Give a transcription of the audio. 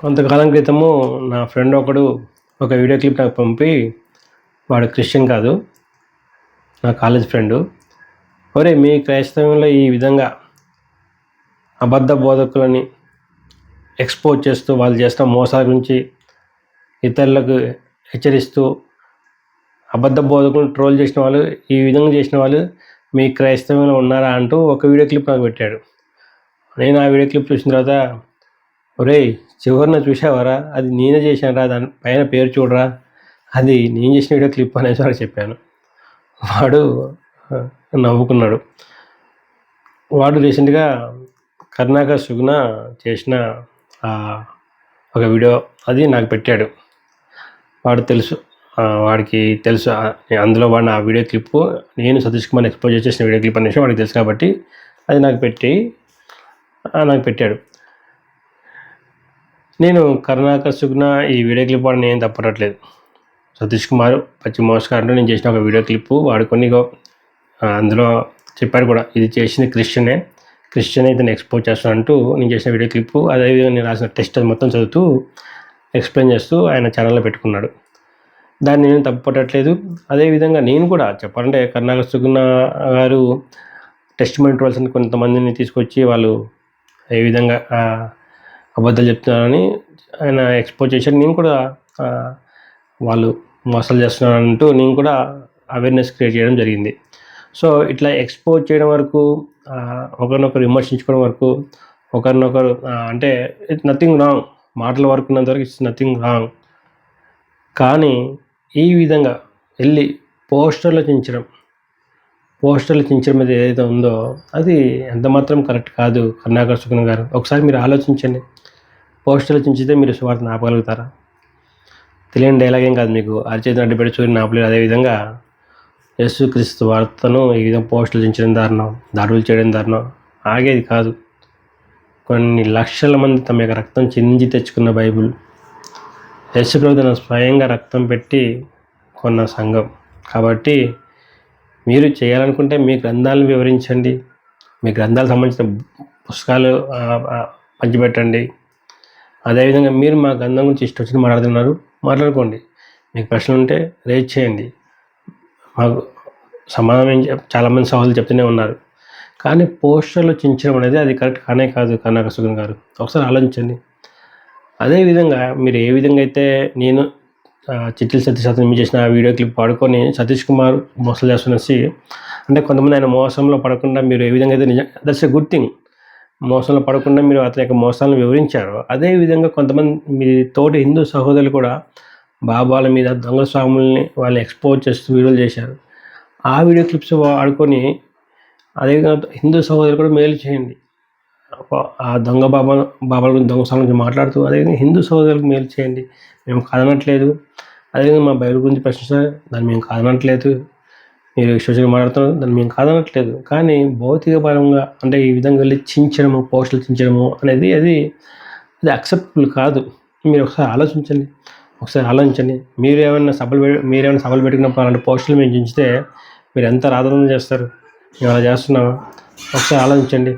కొంతకాలం క్రితము నా ఫ్రెండ్ ఒకడు ఒక వీడియో క్లిప్ నాకు పంపి వాడు క్రిస్టియన్ కాదు నా కాలేజ్ ఫ్రెండు. ఒరే మీ క్రైస్తవంలో ఈ విధంగా అబద్ధ బోధకులని ఎక్స్పోజ్ చేస్తూ వాళ్ళు చేస్తున్న మోసాల గురించి ఇతరులకు హెచ్చరిస్తూ అబద్ధ బోధకులను ట్రోల్ చేసిన వాళ్ళు ఈ విధంగా చేసిన వాళ్ళు మీ క్రైస్తవంలో ఉన్నారా అంటూ ఒక వీడియో క్లిప్ నాకు పెట్టాడు. నేను ఆ వీడియో క్లిప్ చూసిన తర్వాత ఒరేయ్ చివరిన చూసావరా అది నేనే చేశాను రా దాని పైన పేరు చూడరా? అది నేను చేసిన వీడియో క్లిప్ అనేసి వాడు చెప్పాను. వాడు నవ్వుకున్నాడు. వాడు రీసెంట్గా కర్ణాకర్ సుగుణ చేసిన ఒక వీడియో అది నాకు పెట్టాడు. వాడు తెలుసు వాడికి తెలుసు అందులో వాడిన ఆ వీడియో క్లిప్ నేను సతీష్ కుమార్ ఎక్స్పోజ్ చేసిన వీడియో క్లిప్ అనేసి వాడికి తెలుసు కాబట్టి అది నాకు పెట్టి నాకు పెట్టాడు. నేను కరుణాకర్ సుగ్న ఈ వీడియో క్లిప్ వాడిని నేను తప్పట్లేదు సతీష్ కుమార్ పచ్చి మోసకారంలో నేను చేసిన ఒక వీడియో క్లిప్ వాడు కొన్ని అందులో చెప్పాడు కూడా ఇది చేసింది క్రిస్టియనే. క్రిస్టియన్ అయితే ఎక్స్పోజ్ చేస్తాను అంటూ నేను చేసిన వీడియో క్లిప్ అదేవిధంగా నేను రాసిన టెస్ట్ అది మొత్తం చదువుతూ ఎక్స్ప్లెయిన్ చేస్తూ ఆయన ఛానల్లో పెట్టుకున్నాడు. దాన్ని నేను తప్పుపట్టట్లేదు అదేవిధంగా నేను కూడా చెప్పాలంటే కర్ణాకర్ సుగుణ గారు టెస్ట్ ట్రోల్స్ కొంతమందిని తీసుకొచ్చి వాళ్ళు ఏ విధంగా అబద్ధాలు చెప్తున్నారని ఆయన ఎక్స్పోజ్ చేశారు నేను కూడా వాళ్ళు మోసాలు చేస్తున్నారంటూ నేను కూడా అవేర్నెస్ క్రియేట్ చేయడం జరిగింది. సో ఇట్లా ఎక్స్పోజ్ చేయడం వరకు ఒకరినొకరు విమర్శించుకోవడం వరకు ఒకరినొకరు అంటే ఇట్ నథింగ్ రాంగ్ మాటల వరకు ఉన్నంత వరకు ఇట్స్ నథింగ్ రాంగ్ కానీ ఈ విధంగా వెళ్ళి పోస్టర్లు చించడం పోస్టర్లు చించడం మీద ఏదైతే ఉందో అది ఎంతమాత్రం కరెక్ట్ కాదు కరుణాకర్ సుగుణ గారు. ఒకసారి మీరు ఆలోచించండి. పోస్టర్లు చించితే మీరు స్వార్థను ఆపగలుగుతారా తెలియని డైలాగ్ ఏం కాదు మీకు. అరిచేతి అడ్డుపెట్టి చూడని ఆపలేరు అదేవిధంగా యేసుక్రీస్తు వార్తను ఈ విధంగా పోస్టులు చించడం దారుణం దాడులు చేయడం దారుణం. ఆగేది కాదు. కొన్ని లక్షల మంది తమ యొక్క రక్తం చిందించి తెచ్చుకున్న బైబిల్. యేసుప్రభు తన స్వయంగా రక్తం పెట్టి కొన్న సంఘం. కాబట్టి మీరు చేయాలనుకుంటే మీ గ్రంథాలను వివరించండి. మీ గ్రంథాలకు సంబంధించిన పుస్తకాలు పంచిపెట్టండి. అదేవిధంగా మీరు మా గ్రంథం గురించి ఇష్టం వచ్చిన మాట్లాడుతున్నారు మాట్లాడుకోండి. మీకు ప్రశ్నలు ఉంటే రేజ్ చేయండి. మాకు సమాధానం చాలామంది సవాళ్ళు చెప్తూనే ఉన్నారు. కానీ పోస్టర్లు చించడం అనేది అది కరెక్ట్ కానే కాదు కర్ణాకర్ సుగన్ గారు. ఒకసారి ఆలోచించండి. అదేవిధంగా మీరు ఏ విధంగా అయితే నేను చిట్టిల్ సతీష్ అతను చేసిన ఆ వీడియో క్లిప్ పాడుకొని సతీష్ కుమార్ మోసం చేస్తున్నసి అంటే కొంతమంది ఆయన మోసంలో పడకుండా మీరు ఏ విధంగా అయితే నిజం దట్స్ ఎ గుడ్ థింగ్. మోసంలో పడకుండా మీరు అతని యొక్క మోసాలను వివరించారు. అదేవిధంగా కొంతమంది మీ తోటి హిందూ సహోదరులు కూడా బాబాల మీద దొంగ స్వాముల్ని వాళ్ళు ఎక్స్పోజ్ చేస్తూ వీడియోలు చేశారు. ఆ వీడియో క్లిప్స్ ఆడుకొని అదేవిధంగా హిందూ సహోదరులు కూడా మేలు చేయండి. ఆ దొంగ బాబా బాబాల గురించి దొంగ స్వామి గురించి మాట్లాడుతూ అదేవిధంగా హిందూ సహోదరులకు మేలు చేయండి. మేము కాదనట్లేదు అదేవిధంగా మా బైబిల్ గురించి ప్రశ్నిస్తారు దాన్ని మేము కాదనట్లేదు. మీరు సోషల్ మాట్లాడుతున్నారు దాన్ని మేము కాదనట్లేదు. కానీ భౌతిక పరంగా అంటే ఈ విధంగా వెళ్ళి చించడము పోస్టులు చించడము అనేది అది అది అక్సెప్టబుల్ కాదు. మీరు ఒకసారి ఆలోచించండి. ఒకసారి ఆలోచించండి. మీరు ఏమైనా సభలు మీరు ఏమైనా సభలు పెట్టుకున్నప్పుడు అలాంటి పోస్టులు మేము చించితే మీరు ఎంత రాధన చేస్తారు? మేము అలా చేస్తున్నామా? ఒకసారి ఆలోచించండి.